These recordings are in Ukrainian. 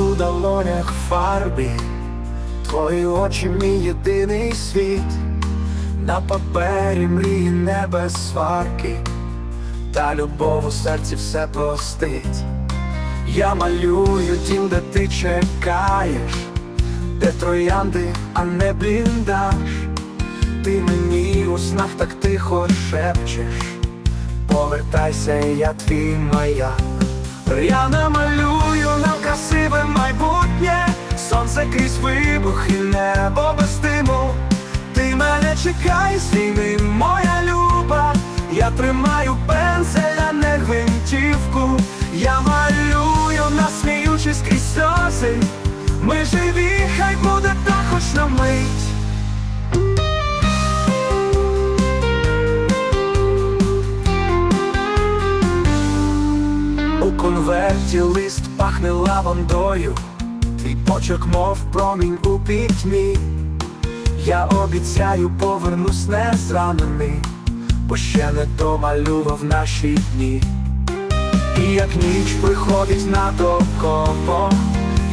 у долонях фарбі, твої очі мій єдиний світ, на папері мрії не без сварки, та любов у серці все простить. Я малюю тім, де ти чекаєш, де троянди, а не бліндаж. Ти мені у снах так тихо шепчеш, повертайся, я твій маяк. Я намалюю нам красиве майбутнє, сонце крізь вибух і небо без диму. Ти мене чекай, зійми, моя люба. Я тримаю пензеля, не гвинтівку. Конверті лист пахне лавандою, твій почерк, мов промінь у пітьмі. Я обіцяю, повернусь не зранений, бо ще не домалював наші дні. І як ніч приходить над окопом,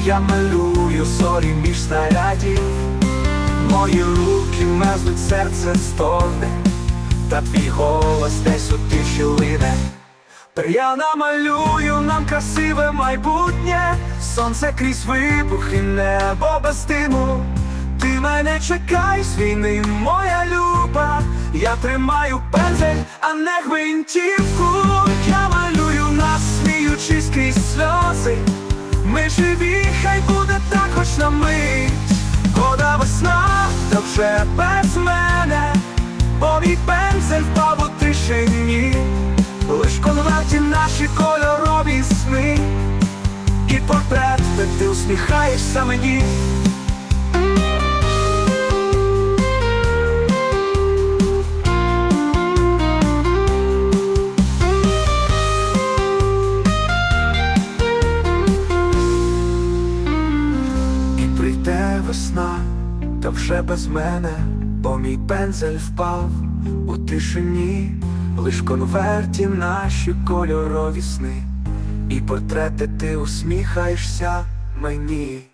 я малюю зорі між снарядів, мої руки мерзнуть, серце стогне, та твій голос десь у тиші лине. Я намалюю нам красиве майбутнє, сонце крізь вибух і небо без диму. Ти мене чекай з війни, моя люба. Я тримаю пензель, а не гвинтівку. Я малюю нас, сміючись крізь сльози. Ми живі, хай буде так хоч на мить. Вода весна, та вже без мене, бо мій пензель впав у тишині. Наші кольорові сни, і портрет, де ти усміхаєшся мені. І прийде весна, та вже без мене, бо мій пензель впав у тишині, лиш конверті наші кольорові сни, і портрети ти усміхаєшся мені.